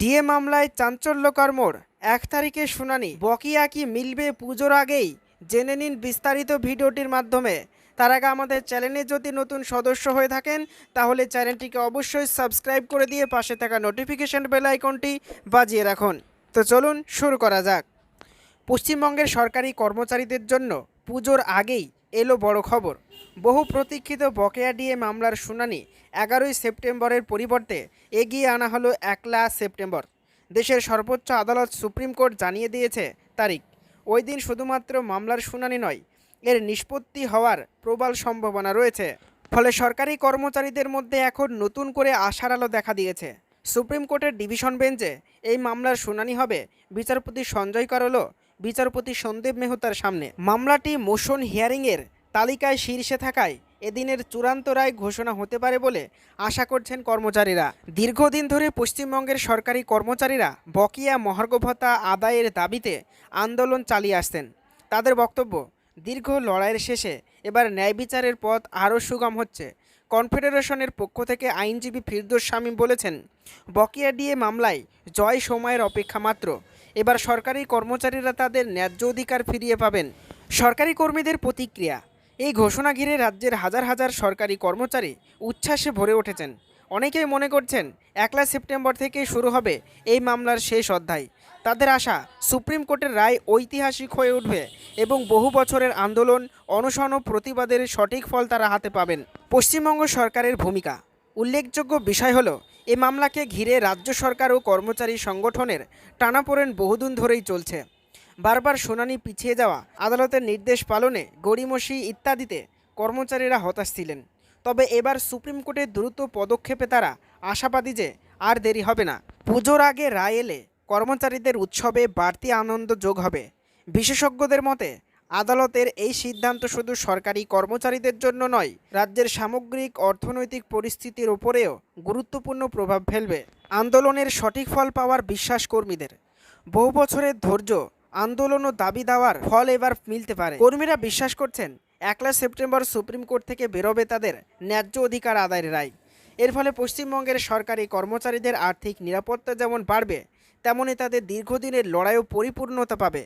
DA মামলায় চাঞ্চল্যকর মোড়। এক তারিখে শুনানি। বকিয়া কি মিলবে পুজোর আগেই? জেনে নিন বিস্তারিত ভিডিওটির মাধ্যমে। তার আগে আমাদের চ্যানেলে যদি নতুন সদস্য হয়ে থাকেন, তাহলে চ্যানেলটিকে অবশ্যই সাবস্ক্রাইব করে দিয়ে পাশে থাকা নোটিফিকেশন বেল আইকনটি বাজিয়ে রাখুন। তো চলুন শুরু করা যাক। পশ্চিমবঙ্গের সরকারি কর্মচারীদের জন্য পুজোর আগেই এলো বড় খবর। বহু প্রতীক্ষিত বকেয়া ডিএ মামলার শুনানি এগারোই সেপ্টেম্বরের পরিবর্তে এগিয়ে আনা হলো একলা সেপ্টেম্বর। দেশের সর্বোচ্চ আদালত সুপ্রিম কোর্ট জানিয়ে দিয়েছে তারিখ। ওই দিন শুধুমাত্র মামলার শুনানি নয়, এর নিষ্পত্তি হওয়ার প্রবল সম্ভাবনা রয়েছে। ফলে সরকারি কর্মচারীদের মধ্যে এখন নতুন করে আশার আলো দেখা দিয়েছে। সুপ্রিম কোর্টের ডিভিশন বেঞ্চে এই মামলার শুনানি হবে। বিচারপতি সঞ্জয় কারোলো বিচারপতি সন্দীপ মেহতার সামনে। মামলাটি মোশন হিয়ারিংয়ের তালিকায় শীর্ষে থাকায় এদিনের চূড়ান্ত রায় ঘোষণা হতে পারে বলে আশা করছেন কর্মচারীরা। দীর্ঘদিন ধরে পশ্চিমবঙ্গের সরকারি কর্মচারীরা বকেয়া মহার্ঘ ভাতা আদায়ের দাবিতে আন্দোলন চালিয়ে আসছেন। তাদের বক্তব্য, দীর্ঘ লড়াইয়ের শেষে এবার ন্যায় বিচারের পথ আরও সুগম হচ্ছে। কনফেডারেশনের পক্ষ থেকে আইনজীবী ফিরদোস শামীম বলেছেন, বকেয়া ডিএ মামলায় জয় সময়ের অপেক্ষা মাত্র। এবার সরকারি কর্মচারীরা তাদের ন্যায্য অধিকার ফিরিয়ে পাবেন। সরকারি কর্মীদের প্রতিক্রিয়া এই ঘোষণা ঘিরে রাজ্যের হাজার হাজার সরকারি কর্মচারী উচ্ছ্বাসে ভরে উঠেছেন। অনেকেই মনে করছেন, একলা সেপ্টেম্বর থেকে শুরু হবে এই মামলার শেষ অধ্যায়। তাদের আশা, সুপ্রিম কোর্টের রায় ঐতিহাসিক হয়ে উঠবে এবং বহু বছরের আন্দোলন, অনশন ও প্রতিবাদের সঠিক ফল তারা হাতে পাবেন। পশ্চিমবঙ্গ সরকারের ভূমিকা। উল্লেখযোগ্য বিষয় হলো, এ মামলাকে ঘিরে রাজ্য সরকার ও কর্মচারী সংগঠনের টানাপোড়েন বহুদিন ধরেই চলছে। বারবার শুনানি পিছিয়ে যাওয়া, আদালতের নির্দেশ পালনে গড়িমসি ইত্যাদিতে কর্মচারীরা হতাশ ছিলেন। তবে এবার সুপ্রিম কোর্টের দ্রুত পদক্ষেপে তারা আশাবাদী যে আর দেরি হবে না। পুজোর আগে রায় এলে কর্মচারীদের উৎসবে বাড়তি আনন্দ যোগ হবে। বিশেষজ্ঞদের মতে, আদালতের এই সিদ্ধান্ত শুধু সরকারি কর্মচারীদের জন্য নয়, রাজ্যের সামগ্রিক অর্থনৈতিক পরিস্থিতির ওপরেও গুরুত্বপূর্ণ প্রভাব ফেলবে। আন্দোলনের সঠিক ফল পাওয়ার বিশ্বাস কর্মীদের বহু বছরের ধৈর্য আন্দোলন ও দাবি দেওয়ার ফল এবার মিলতে পারে। কর্মীরা বিশ্বাস করছেন, একলা সেপ্টেম্বর সুপ্রিম কোর্ট থেকে বেরোবে তাদের ন্যায্য অধিকার আদায়ের রায়। এর ফলে পশ্চিমবঙ্গের সরকারি কর্মচারীদের আর্থিক নিরাপত্তা যেমন বাড়বে তেমনই তাদের দীর্ঘদিনের লড়াইও পরিপূর্ণতা পাবে।